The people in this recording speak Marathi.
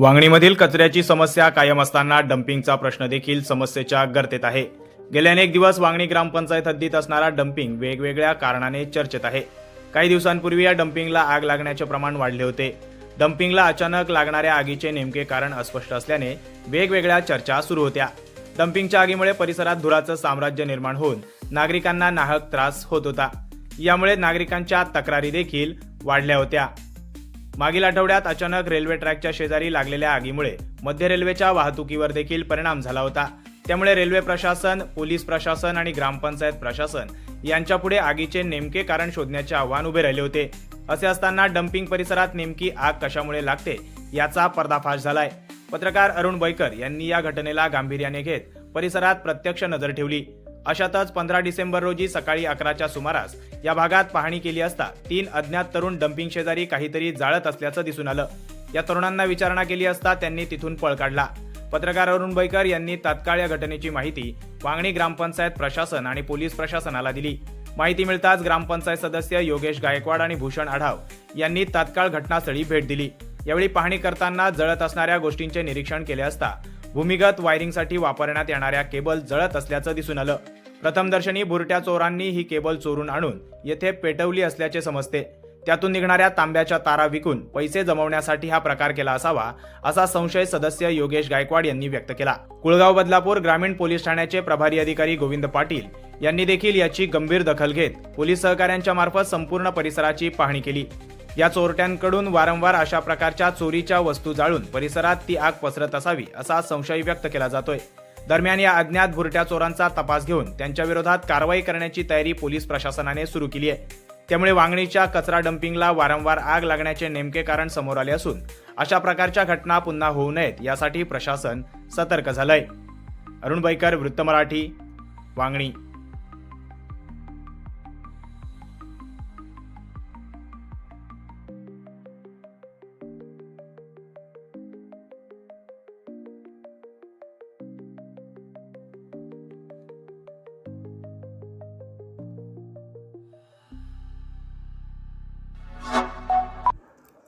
वांगणीमधील कचऱ्याची समस्या कायम असताना डम्पिंगचा प्रश्न देखील समस्येच्या गर्तेत आहे. गेले अनेक दिवस वांगणी ग्रामपंचायत हद्दीत असणारा डम्पिंग वेगवेगळ्या कारणाने चर्चेत आहे. काही दिवसांपूर्वी या डम्पिंगला आग लागण्याचे प्रमाण वाढले होते. डम्पिंगला अचानक लागणाऱ्या आगीचे नेमके कारण अस्पष्ट असल्याने वेगवेगळ्या चर्चा सुरू होत्या. डम्पिंगच्या आगीमुळे परिसरात धुराचं साम्राज्य निर्माण होऊन नागरिकांना नाहक त्रास होत होता. यामुळे नागरिकांच्या तक्रारी देखील वाढल्या होत्या. मागील आठवड्यात अचानक रेल्वे ट्रॅकच्या शेजारी लागलेल्या आगीमुळे मध्य रेल्वेच्या वाहतुकीवर देखील परिणाम झाला होता. त्यामुळे रेल्वे प्रशासन पोलीस प्रशासन आणि ग्रामपंचायत प्रशासन यांच्यापुढे आगीचे नेमके कारण शोधण्याचे आव्हान उभे राहिले होते. असे असताना डम्पिंग परिसरात नेमकी आग कशामुळे लागते याचा पर्दाफाश झालाय. पत्रकार अरुण बैकर यांनी या घटनेला गांभीर्याने घेत परिसरात प्रत्यक्ष नजर ठेवली. अशातच पंधरा डिसेंबर रोजी सकाळी अकराच्या सुमारास या भागात पाहणी केली असता तीन अज्ञात तरुण डम्पिंग शेजारी काहीतरी जाळत असल्याचं दिसून आलं. या तरुणांना विचारणा केली असता त्यांनी तिथून पळ काढला. पत्रकार अरुण बैकर यांनी तात्काळ या घटनेची माहिती वांगणी ग्रामपंचायत प्रशासन आणि पोलीस प्रशासनाला दिली. माहिती मिळताच ग्रामपंचायत सदस्य योगेश गायकवाड आणि भूषण आढाव यांनी तात्काळ घटनास्थळी भेट दिली. यावेळी पाहणी करताना जळत असणाऱ्या गोष्टींचे निरीक्षण केले असता भूमिगत वायरिंगसाठी वापरण्यात येणाऱ्या केबल जळत असल्याचं दिसून आलं. प्रथमदर्शनी बुरट्या चोरांनी ही केबल चोरून आणून येथे पेटवली असल्याचे समजते. त्यातून निघणाऱ्या तांब्याच्या तारा विकून पैसे जमवण्यासाठी हा प्रकार केला असावा असा संशय सदस्य योगेश गायकवाड यांनी व्यक्त केला. कुळगाव बदलापूर ग्रामीण पोलीस ठाण्याचे प्रभारी अधिकारी गोविंद पाटील यांनी देखील याची गंभीर दखल घेत पोलीस सहकाऱ्यांच्या मार्फत संपूर्ण परिसराची पाहणी केली. या चोरट्यांकडून वारंवार अशा प्रकारच्या चोरीच्या वस्तू जाळून परिसरात ती आग पसरत असावी असा संशय व्यक्त केला जातोय. दरम्यान या अज्ञात भुरट्या चोरांचा तपास घेऊन त्यांच्या विरोधात कारवाई करण्याची तयारी पोलीस प्रशासनाने सुरू केली आहे. त्यामुळे वांगणीच्या कचरा डम्पिंगला वारंवार आग लागण्याचे नेमके कारण समोर आले असून अशा प्रकारच्या घटना पुन्हा होऊ नयेत यासाठी प्रशासन सतर्क झालंय. अरुण बैकर वृत्त मराठी वांगणी.